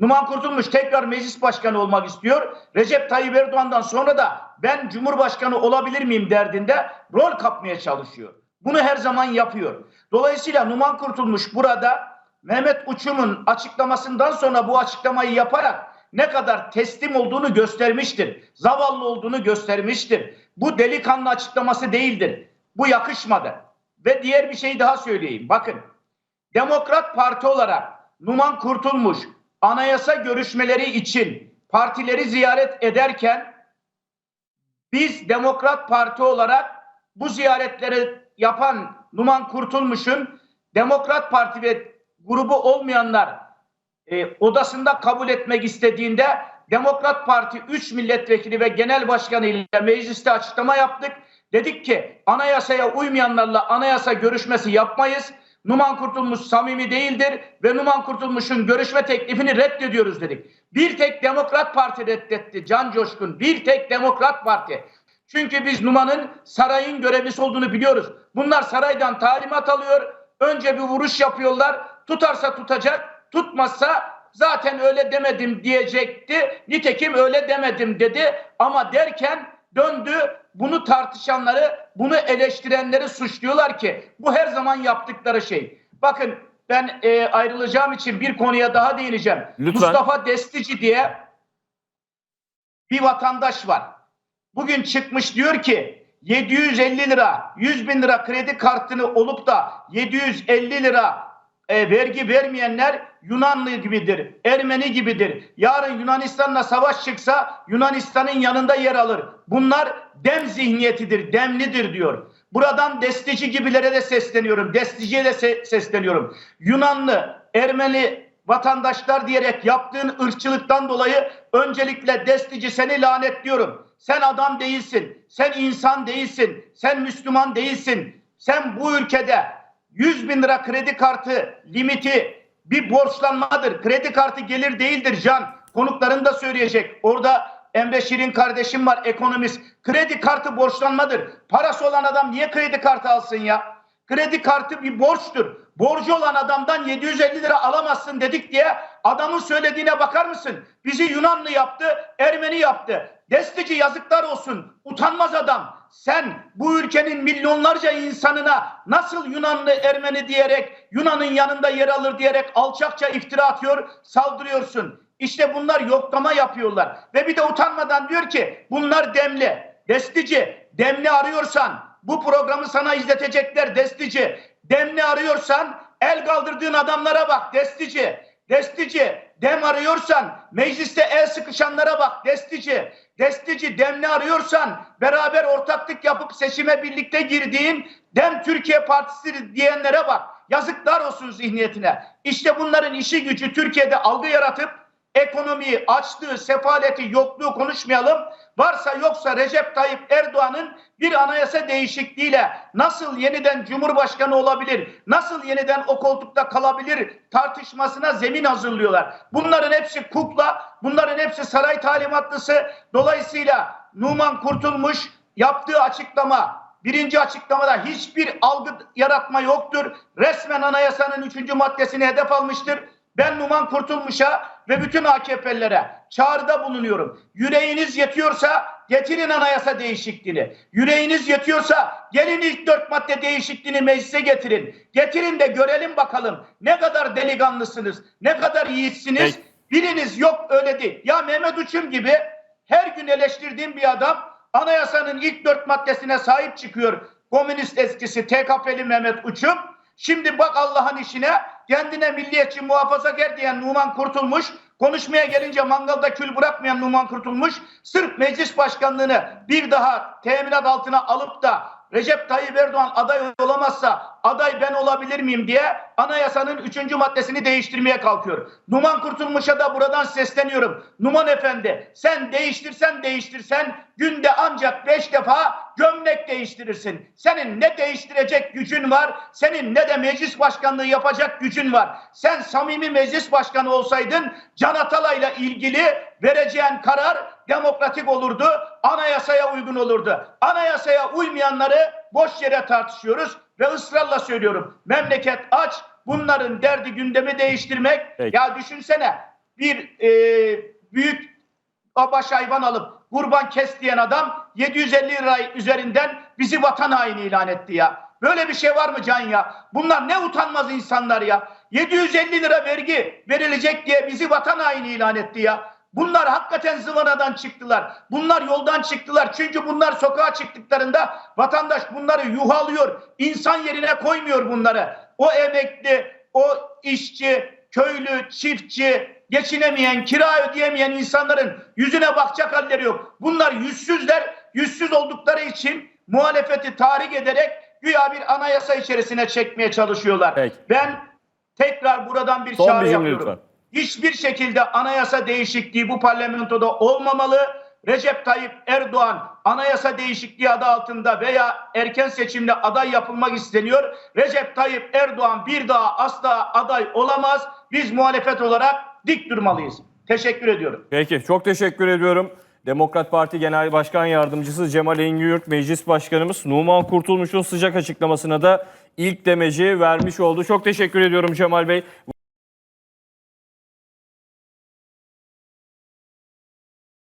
Numan Kurtulmuş tekrar meclis başkanı olmak istiyor. Recep Tayyip Erdoğan'dan sonra da ben cumhurbaşkanı olabilir miyim derdinde rol kapmaya çalışıyor. Bunu her zaman yapıyor. Dolayısıyla Numan Kurtulmuş burada Mehmet Uçum'un açıklamasından sonra bu açıklamayı yaparak ne kadar teslim olduğunu göstermiştir. Zavallı olduğunu göstermiştir. Bu delikanlı açıklaması değildir. Bu yakışmadı. Ve diğer bir şey daha söyleyeyim. Bakın Demokrat Parti olarak Numan Kurtulmuş anayasa görüşmeleri için partileri ziyaret ederken biz Demokrat Parti olarak bu ziyaretleri yapan Numan Kurtulmuş'un Demokrat Parti ve grubu olmayanlar e, odasında kabul etmek istediğinde Demokrat Parti 3 milletvekili ve genel başkanı ile mecliste açıklama yaptık. Dedik ki anayasaya uymayanlarla anayasa görüşmesi yapmayız. Numan Kurtulmuş samimi değildir ve Numan Kurtulmuş'un görüşme teklifini reddediyoruz dedik. Bir tek Demokrat Parti reddetti Can Coşkun. Bir tek Demokrat Parti. Çünkü biz Numan'ın sarayın görevlisi olduğunu biliyoruz. Bunlar saraydan talimat alıyor. Önce bir vuruş yapıyorlar. Tutarsa tutacak, tutmazsa zaten öyle demedim diyecekti. Nitekim öyle demedim dedi ama derken döndü bunu tartışanları, bunu eleştirenleri suçluyorlar ki bu her zaman yaptıkları şey. Bakın ben e, ayrılacağım için bir konuya daha değineceğim. Lütfen. Mustafa Destici diye bir vatandaş var. Bugün çıkmış diyor ki 750 lira, 100 bin lira kredi kartını olup da 750 lira e, vergi vermeyenler Yunanlı gibidir, Ermeni gibidir. Yarın Yunanistan'la savaş çıksa Yunanistan'ın yanında yer alır. Bunlar dem zihniyetidir, demlidir diyor. Buradan destici gibilere de sesleniyorum, desticiye de se- sesleniyorum. Yunanlı, Ermeni vatandaşlar diyerek yaptığın ırkçılıktan dolayı öncelikle destici seni lanetliyorum. Sen adam değilsin, sen insan değilsin, sen Müslüman değilsin. Sen bu ülkede 100 bin lira kredi kartı limiti bir borçlanmadır. Kredi kartı gelir değildir Can. Konukların da söyleyecek. Orada Emre kardeşim var ekonomist. Kredi kartı borçlanmadır. Parası olan adam niye kredi kartı alsın ya? Kredi kartı bir borçtur. Borcu olan adamdan 750 lira alamazsın dedik diye adamın söylediğine bakar mısın? Bizi Yunanlı yaptı, Ermeni yaptı. Destici yazıklar olsun. Utanmaz adam. Sen bu ülkenin milyonlarca insanına nasıl Yunanlı Ermeni diyerek Yunan'ın yanında yer alır diyerek alçakça iftira atıyor, saldırıyorsun. İşte bunlar yoklama yapıyorlar. Ve bir de utanmadan diyor ki bunlar demli. Destici, demli arıyorsan bu programı sana izletecekler destici. Demli arıyorsan el kaldırdığın adamlara bak destici. Destici, dem arıyorsan mecliste el sıkışanlara bak destici. Destici, demli arıyorsan beraber ortaklık yapıp seçime birlikte girdiğin Dem Türkiye Partisi diyenlere bak. Yazıklar olsun zihniyetine. İşte bunların işi gücü Türkiye'de algı yaratıp ekonomiyi, açlığı, sefaleti, yokluğu konuşmayalım. Varsa yoksa Recep Tayyip Erdoğan'ın bir anayasa değişikliğiyle nasıl yeniden Cumhurbaşkanı olabilir, nasıl yeniden o koltukta kalabilir tartışmasına zemin hazırlıyorlar. Bunların hepsi kukla, bunların hepsi saray talimatlısı. Dolayısıyla Numan Kurtulmuş yaptığı açıklama Birinci açıklamada hiçbir algı yaratma yoktur. Resmen anayasanın üçüncü maddesini hedef almıştır. Ben Numan Kurtulmuş'a ve bütün AKP'lilere çağrıda bulunuyorum. Yüreğiniz yetiyorsa getirin anayasa değişikliğini. Yüreğiniz yetiyorsa gelin ilk dört madde değişikliğini meclise getirin. Getirin de görelim bakalım ne kadar delikanlısınız, ne kadar yiğitsiniz. Peki. Biriniz yok öyle değil. Ya Mehmet Uçum gibi her gün eleştirdiğim bir adam anayasanın ilk dört maddesine sahip çıkıyor. Komünist eskisi TKP'li Mehmet Uçum. Şimdi bak Allah'ın işine kendine milliyetçi muhafazakar diyen Numan Kurtulmuş konuşmaya gelince mangalda kül bırakmayan Numan Kurtulmuş sırf meclis başkanlığını bir daha teminat altına alıp da Recep Tayyip Erdoğan aday olamazsa aday ben olabilir miyim diye anayasanın üçüncü maddesini değiştirmeye kalkıyor. Numan Kurtulmuş'a da buradan sesleniyorum. Numan Efendi sen değiştirsen değiştirsen günde ancak beş defa gömlek değiştirirsin. Senin ne değiştirecek gücün var senin ne de meclis başkanlığı yapacak gücün var. Sen samimi meclis başkanı olsaydın Can Atalay'la ilgili vereceğin karar demokratik olurdu, anayasaya uygun olurdu. Anayasaya uymayanları boş yere tartışıyoruz ve ısrarla söylüyorum. Memleket aç, bunların derdi gündemi değiştirmek. Peki. Ya düşünsene bir e, büyük baş hayvan alıp kurban kes diyen adam 750 lira üzerinden bizi vatan haini ilan etti ya. Böyle bir şey var mı Can ya? Bunlar ne utanmaz insanlar ya. 750 lira vergi verilecek diye bizi vatan haini ilan etti ya. Bunlar hakikaten zıvanadan çıktılar. Bunlar yoldan çıktılar. Çünkü bunlar sokağa çıktıklarında vatandaş bunları yuhalıyor. İnsan yerine koymuyor bunları. O emekli, o işçi, köylü, çiftçi, geçinemeyen, kira ödeyemeyen insanların yüzüne bakacak halleri yok. Bunlar yüzsüzler. Yüzsüz oldukları için muhalefeti tahrik ederek güya bir anayasa içerisine çekmeye çalışıyorlar. Peki. Ben tekrar buradan bir Son çağrı yapıyorum. lütfen. Hiçbir şekilde anayasa değişikliği bu parlamentoda olmamalı. Recep Tayyip Erdoğan anayasa değişikliği adı altında veya erken seçimle aday yapılmak isteniyor. Recep Tayyip Erdoğan bir daha asla aday olamaz. Biz muhalefet olarak dik durmalıyız. Teşekkür ediyorum. Peki çok teşekkür ediyorum. Demokrat Parti Genel Başkan Yardımcısı Cemal Engin Meclis Başkanımız Numan Kurtulmuş'un sıcak açıklamasına da ilk demeci vermiş oldu. Çok teşekkür ediyorum Cemal Bey.